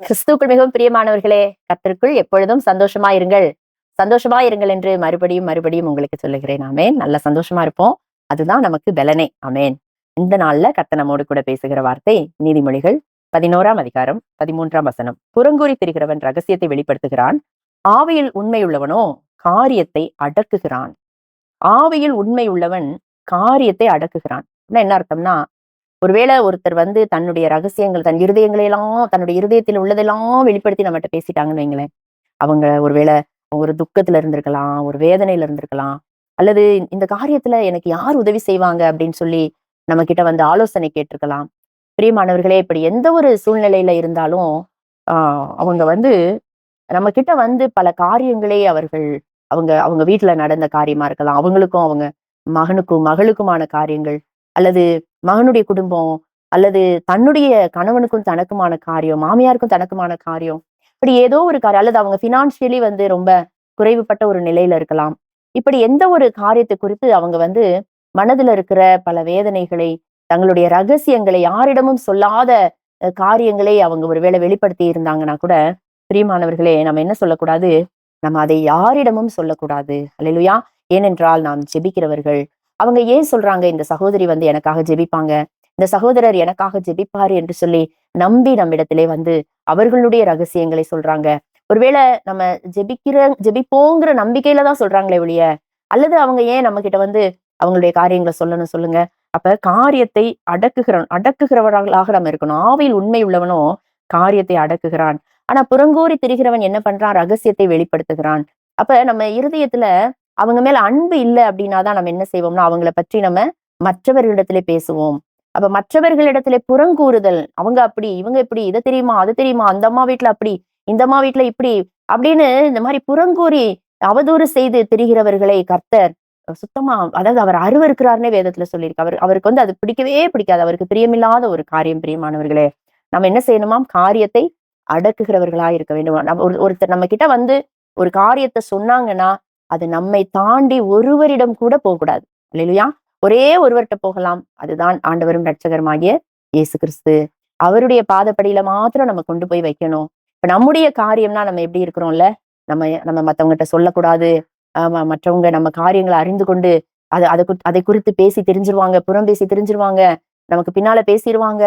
கிறிஸ்துக்குள் மிகவும் பிரியமானவர்களே கத்திற்குள் எப்பொழுதும் சந்தோஷமா இருங்கள். சந்தோஷமா இருங்கள் என்று மறுபடியும் மறுபடியும் உங்களுக்கு சொல்லுகிறேன். ஆமேன். நல்ல சந்தோஷமா இருப்போம். அதுதான் நமக்கு பலனே. ஆமேன். இந்த நாள்ல கர்த்தர் நம்மோடு கூட பேசுகிற வார்த்தை நீதிமொழிகள் பதினோராம் அதிகாரம் பதிமூன்றாம் வசனம். புறங்கூறி திரிகிறவன் ரகசியத்தை வெளிப்படுத்துகிறான். ஆவியில் உண்மையுள்ளவனோ காரியத்தை அடக்குகிறான். ஆவியில் உண்மை உள்ளவன் காரியத்தை அடக்குகிறான். என்ன அர்த்தம்னா ஒருவேளை ஒருத்தர் வந்து தன்னுடைய ரகசியங்கள் தன் இருதயங்களை எல்லாம் தன்னுடைய இருதயத்தில் உள்ளதெல்லாம் வெளிப்படுத்தி நம்மகிட்ட பேசிட்டாங்கன்னு வைங்களேன். அவங்க ஒருவேளை ஒரு துக்கத்துல இருந்திருக்கலாம் ஒரு வேதனையில இருந்திருக்கலாம் அல்லது இந்த காரியத்துல எனக்கு யார் உதவி செய்வாங்க அப்படின்னு சொல்லி நம்ம கிட்ட வந்து ஆலோசனை கேட்டிருக்கலாம். பிரியமானவர்களே இப்படி எந்த ஒரு சூழ்நிலையில இருந்தாலும் ஆஹ் அவங்க வந்து நம்ம கிட்ட வந்து பல காரியங்களே அவர்கள் அவங்க அவங்க வீட்டுல நடந்த காரியமா இருக்கலாம். அவங்களுக்கும் அவங்க மகனுக்கும் மகளுக்குமான காரியங்கள் அல்லது மகனுடைய குடும்பம் அல்லது தன்னுடைய கணவனுக்கும் தனக்குமான காரியம் மாமியாருக்கும் தனக்குமான காரியம். இப்படி ஏதோ ஒரு காரியம் அல்லது அவங்க ஃபினான்ஷியலி வந்து ரொம்ப குறைவுபட்ட ஒரு நிலையில இருக்கலாம். இப்படி எந்த ஒரு காரியத்தை குறித்து அவங்க வந்து மனதுல இருக்கிற பல வேதனைகளை தங்களுடைய ரகசியங்களை யாரிடமும் சொல்லாத காரியங்களை அவங்க ஒருவேளை வெளிப்படுத்தி இருந்தாங்கன்னா கூட பிரியமானவர்களே நம்ம என்ன சொல்லக்கூடாது? நம்ம அதை யாரிடமும் சொல்லக்கூடாது. அல்லையா ஏனென்றால் நாம் ஜெபிக்கிறவர்கள். அவங்க ஏன் சொல்றாங்க இந்த சகோதரி வந்து எனக்காக ஜெபிப்பாங்க? இந்த சகோதரர் எனக்காக ஜெபிப்பாரு என்று சொல்லி நம்பி நம்மிடத்திலே வந்து அவர்களுடைய ரகசியங்களை சொல்றாங்க. ஒருவேளை நம்ம ஜெபிக்கிற ஜெபிப்போங்கிற நம்பிக்கையில தான் சொல்றாங்களே ஒழிய அல்லது அவங்க ஏன் நம்ம கிட்ட வந்து அவங்களுடைய காரியங்களை சொல்லணும் சொல்லுங்க? அப்ப காரியத்தை அடக்குகிற அடக்குகிறவர்களாக நம்ம இருக்கணும். ஆவியில் உண்மை உள்ளவனோ காரியத்தை அடக்குகிறான். ஆனா புறங்கூறி திரிகிறவன் என்ன பண்றான்? ரகசியத்தை வெளிப்படுத்துகிறான். அப்ப நம்ம இருதயத்துல அவங்க மேல அன்பு இல்லை அப்படின்னா தான் நம்ம என்ன செய்வோம்னா அவங்கள பற்றி நம்ம மற்றவர்களிடத்திலே பேசுவோம். அப்ப மற்றவர்களிடத்திலே புறங்கூறுதல் அவங்க அப்படி இவங்க இப்படி இதை தெரியுமா அது தெரியுமா அந்த அம்மா வீட்டுல அப்படி இந்த அம்மா வீட்டுல இப்படி அப்படின்னு இந்த மாதிரி புறங்கூறி அவதூறு செய்து திரிகிறவர்களை கர்த்தர். சுத்தமா அதாவது அவர் அருவருக்கிறார்னே வேதத்துல சொல்லியிருக்கு. அவர் அவருக்கு வந்து அது பிடிக்கவே பிடிக்காது. அவருக்கு பிரியமில்லாத ஒரு காரியம் பிரியமானவர்களே. நம்ம என்ன செய்யணுமாம் காரியத்தை அடக்குகிறவர்களா இருக்க வேண்டும். நம்ம ஒரு ஒருத்தர் நம்ம கிட்ட வந்து ஒரு காரியத்தை சொன்னாங்கன்னா அது நம்மை தாண்டி ஒருவரிடம் கூட போகக்கூடாது. இல்லையா ஒரே ஒருவர்கிட்ட போகலாம். அதுதான் ஆண்டவரும் ரட்சகருமாகிய இயேசு கிறிஸ்து அவருடைய பாதப்படியில மாத்திரம் நம்ம கொண்டு போய் வைக்கணும். இப்ப நம்முடைய காரியம்னா நம்ம எப்படி இருக்கிறோம்ல? நம்ம நம்ம மத்தவங்ககிட்ட சொல்லக்கூடாது. ஆமா மற்றவங்க நம்ம காரியங்களை அறிந்து கொண்டு அது அதை அதை குறித்து பேசி தெரிஞ்சிருவாங்க புறம் பேசி தெரிஞ்சிருவாங்க. நமக்கு பின்னால பேசிடுவாங்க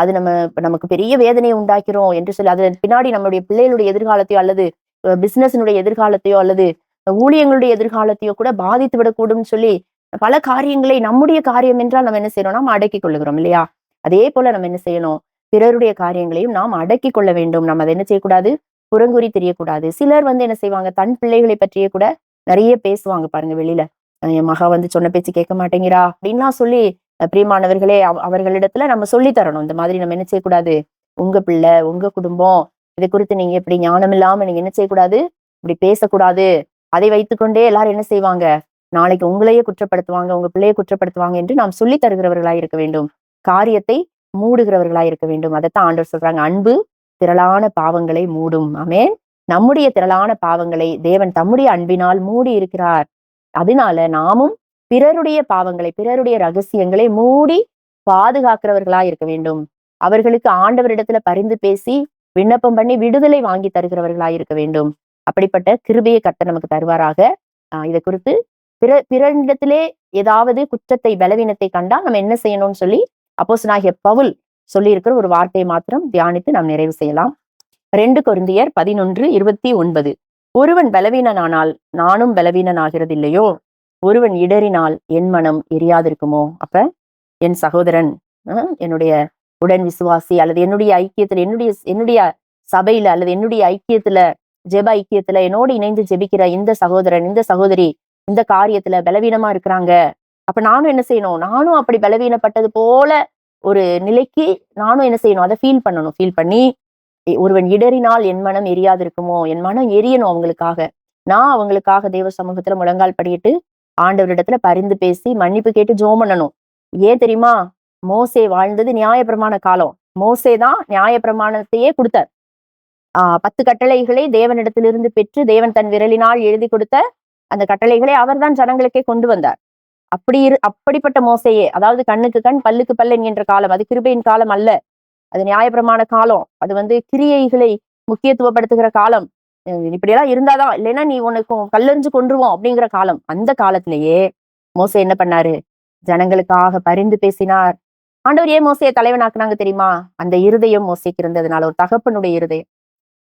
அது நம்ம நமக்கு பெரிய வேதனையை உண்டாக்கிறோம் என்று சொல்லி அது பின்னாடி நம்மளுடைய பிள்ளைகளுடைய எதிர்காலத்தையோ அல்லது பிசினஸினுடைய எதிர்காலத்தையோ அல்லது ஊழியங்களுடைய எதிர்காலத்தையோ கூட பாதித்து விடக்கூடும்னு சொல்லி பல காரியங்களை நம்முடைய காரியம் என்றால் நம்ம என்ன செய்யணும்? நாம் அடக்கி கொள்ளுகிறோம் இல்லையா? அதே போல நம்ம என்ன செய்யணும்? பிறருடைய காரியங்களையும் நாம் அடக்கி கொள்ள வேண்டும். நம்ம அதை என்ன செய்யக்கூடாது? புறங்குறி தெரியக்கூடாது. சிலர் வந்து என்ன செய்வாங்க? தன் பிள்ளைகளை பற்றியே கூட நிறைய பேசுவாங்க பாருங்க வெளியில. என் மகா வந்து சொன்ன பேச்சு கேட்க மாட்டேங்கிறா அப்படின்லாம் சொல்லி பிரியமானவர்களே அவர்களிடத்துல நம்ம சொல்லி தரணும் இந்த மாதிரி நம்ம என்ன செய்யக்கூடாது? உங்க பிள்ளை உங்க குடும்பம் இதை குறித்து நீங்க இப்படி ஞானம் இல்லாம நீங்க என்ன செய்யக்கூடாது? இப்படி பேசக்கூடாது. அதை வைத்துக்கொண்டே எல்லாரும் என்ன செய்வாங்க? நாளைக்கு உங்களையே குற்றப்படுத்துவாங்க உங்க பிள்ளையை குற்றப்படுத்துவாங்க என்று நாம் சொல்லி தருகிறவர்களாய் இருக்க வேண்டும். காரியத்தை மூடுகிறவர்களாய் இருக்க வேண்டும். அதைத்தான் ஆண்டவர் சொல்றாங்க. அன்பு திரளான பாவங்களை மூடும். ஆமென். நம்முடைய திரளான பாவங்களை தேவன் தம்முடைய அன்பினால் மூடி இருக்கிறார் அதனால நாமும் பிறருடைய பாவங்களை பிறருடைய ரகசியங்களை மூடி பாதுகாக்கிறவர்களா இருக்க வேண்டும். அவர்களுக்கு ஆண்டவரிடத்துல பரிந்து பேசி விண்ணப்பம் பண்ணி விடுதலை வாங்கி தருகிறவர்களா இருக்க வேண்டும். அப்படிப்பட்ட கிருபையை கத்த நமக்கு தருவாராக. இதை குறித்து பிற பிறரிடத்திலே ஏதாவது குற்றத்தை பலவீனத்தை கண்டால் நம்ம என்ன செய்யணும்னு சொல்லி அப்போஸ்தலனாகிய பவுல் சொல்லியிருக்கிற ஒரு வார்த்தையை மாத்திரம் தியானித்து நாம் நிறைவு செய்யலாம். ரெண்டு கொருந்தியர் பதினொன்று இருபத்தி ஒன்பது. ஒருவன் பலவீனனானால் நானும் பலவீனனாகிறது இல்லையோ ஒருவன் இடறினால் என் மனம் எரியாதிருக்குமோ? அப்ப என் சகோதரன் என்னுடைய உடன் விசுவாசி அல்லது என்னுடைய ஐக்கியத்துல என்னுடைய என்னுடைய சபையில அல்லது என்னுடைய ஐக்கியத்துல ஜெப ஐக்கியத்துல என்னோடு இணைந்து ஜெபிக்கிற இந்த சகோதரன் இந்த சகோதரி இந்த காரியத்துல பலவீனமா இருக்கிறாங்க. அப்ப நானும் என்ன செய்யணும்? நானும் அப்படி பலவீனப்பட்டது போல ஒரு நிலைக்கு நானும் என்ன செய்யணும்? அதை ஃபீல் பண்ணணும். ஃபீல் பண்ணி ஒருவன் இடறினால் என் மனம் எரியாது இருக்குமோ என் மனம் எரியணும் அவங்களுக்காக. நான் அவங்களுக்காக தேவ சமூகத்துல முழங்கால் படிக்கிட்டு ஆண்டவரிடத்துல பரிந்து பேசி மன்னிப்பு கேட்டு ஜோம் பண்ணணும். ஏன் தெரியுமா? மோசே வாழ்ந்தது நியாயப்பிரமாண காலம். மோசே தான் நியாயப்பிரமாணத்தையே கொடுத்தார். ஆஹ் பத்து கட்டளைகளை தேவனிடத்திலிருந்து பெற்று தேவன் தன் விரலினால் எழுதி கொடுத்த அந்த கட்டளைகளை அவர்தான் ஜனங்களுக்கே கொண்டு வந்தார். அப்படி இரு அப்படிப்பட்ட மோசையே அதாவது கண்ணுக்கு கண் பல்லுக்கு பல் என்கின்ற காலம் அது கிருபையின் காலம் அல்ல. அது நியாயப்பிரமாண காலம். அது வந்து கிரியைகளை முக்கியத்துவப்படுத்துகிற காலம். இப்படியெல்லாம் இருந்தாதான் இல்லைன்னா நீ உனக்கு கல்லெறிஞ்சு கொன்றுவோம் அப்படிங்கிற காலம். அந்த காலத்திலேயே மோசை என்ன பண்ணாரு? ஜனங்களுக்காக பரிந்து பேசினார். ஆண்டவர் ஏன் மோசையை தலைவனாக்குனாங்க தெரியுமா? அந்த இருதயம் மோசைக்கு இருந்ததுனால ஒரு தகப்பனுடைய இருதயம்.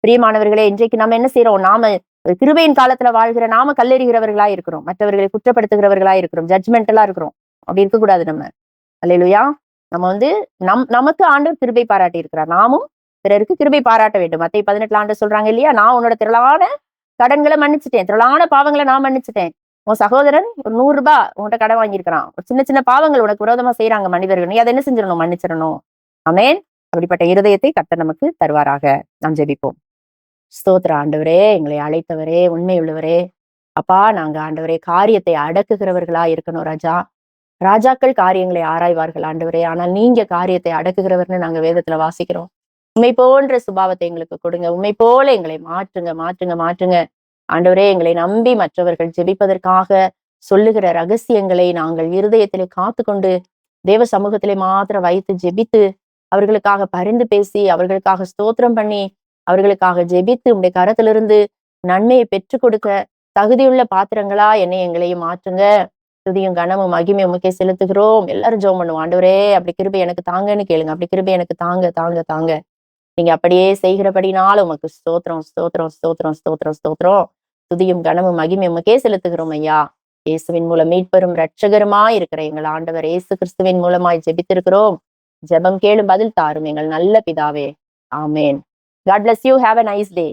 பிரியமானவர்களே இன்றைக்கு நம்ம என்ன செய்யறோம் நாம கிருபையின் காலத்துல வாழ்கிற நாம கல்லெறிகிறவர்களா இருக்கிறோம். மற்றவர்களை குற்றப்படுத்துகிறவர்களா இருக்கிறோம். ஜட்மெண்டலா இருக்கிறோம். அப்படி இருக்கக்கூடாது நம்ம. அல்லையா நம்ம வந்து நம் நமக்கு ஆண்டவர் கிருபை பாராட்டி இருக்கிறார் நாமும் பிறருக்கு கிருபை பாராட்ட வேண்டும். மத்தை பதினெட்டுல ஆண்டு சொல்றாங்க இல்லையா? நான் உன்னோட திரளான கடன்களை மன்னிச்சிட்டேன். திரளான பாவங்களை நான் மன்னிச்சிட்டேன். உன் சகோதரன் ஒரு நூறு ரூபாய் உன்கிட்ட கடன் வாங்கியிருக்கிறான். ஒரு சின்ன சின்ன பாவங்கள் உனக்கு விரோதமா செய்யறாங்க மனிதர்கள். நீ அதை என்ன செஞ்சிடணும்? மன்னிச்சிடணும். ஆமேன். அப்படிப்பட்ட இருதயத்தை கத்த நமக்கு தருவாராக. நாம் ஜெபிப்போம். ஸ்தோத்திர ஆண்டவரே எங்களை அழைத்தவரே உண்மை உள்ளவரே. அப்பா நாங்க ஆண்டவரே காரியத்தை அடக்குகிறவர்களா இருக்கணும் ராஜா. ராஜாக்கள் காரியங்களை ஆராய்வார்கள் ஆண்டவரே. ஆனால் நீங்க காரியத்தை அடக்குகிறவர்னு நாங்க வேதத்துல வாசிக்கிறோம். உண்மை போன்ற சுபாவத்தை எங்களுக்கு கொடுங்க. உண்மை போல எங்களை மாற்றுங்க மாற்றுங்க மாற்றுங்க. ஆண்டவரே எங்களை நம்பி மற்றவர்கள் ஜெபிப்பதற்காக சொல்லுகிற ரகசியங்களை நாங்கள் இருதயத்திலே காத்து கொண்டு தேவ சமூகத்திலே மாத்திரம் வைத்து ஜெபித்து அவர்களுக்காக பரிந்து பேசி அவர்களுக்காக ஸ்தோத்திரம் பண்ணி அவர்களுக்காக ஜெபித்து உடைய கரத்திலிருந்து நன்மையை பெற்றுக் கொடுக்க தகுதியுள்ள பாத்திரங்களா? என்னை எங்களையும் மாற்றுங்க. துதியும் கனமும் மகிமை உமக்கே செலுத்துகிறோம். எல்லாரும் ஜோம் பண்ணுவோம். ஆண்டவரே அப்படி கிருபை எனக்கு தாங்கன்னு கேளுங்க. அப்படி கிருபை எனக்கு தாங்க தாங்க தாங்க. நீங்க அப்படியே செய்கிறபடினாலும் உமக்கு ஸ்தோத்திரம் ஸ்தோத்திரம் ஸ்தோத்திரம் ஸ்தோத்திரம் ஸ்தோத்திரம். துதியும் கனமும் மகிமை உமக்கே செலுத்துகிறோம் ஐயா. இயேசுவின் மூலம் மீட்பெரும் ரட்சகருமா இருக்கிற எங்கள் ஆண்டவர் இயேசு கிறிஸ்துவின் மூலமாய் ஜெபித்திருக்கிறோம். ஜெபம் கேளும் பதில் தாரும் எங்கள் நல்ல பிதாவே. ஆமேன். God bless you have a nice day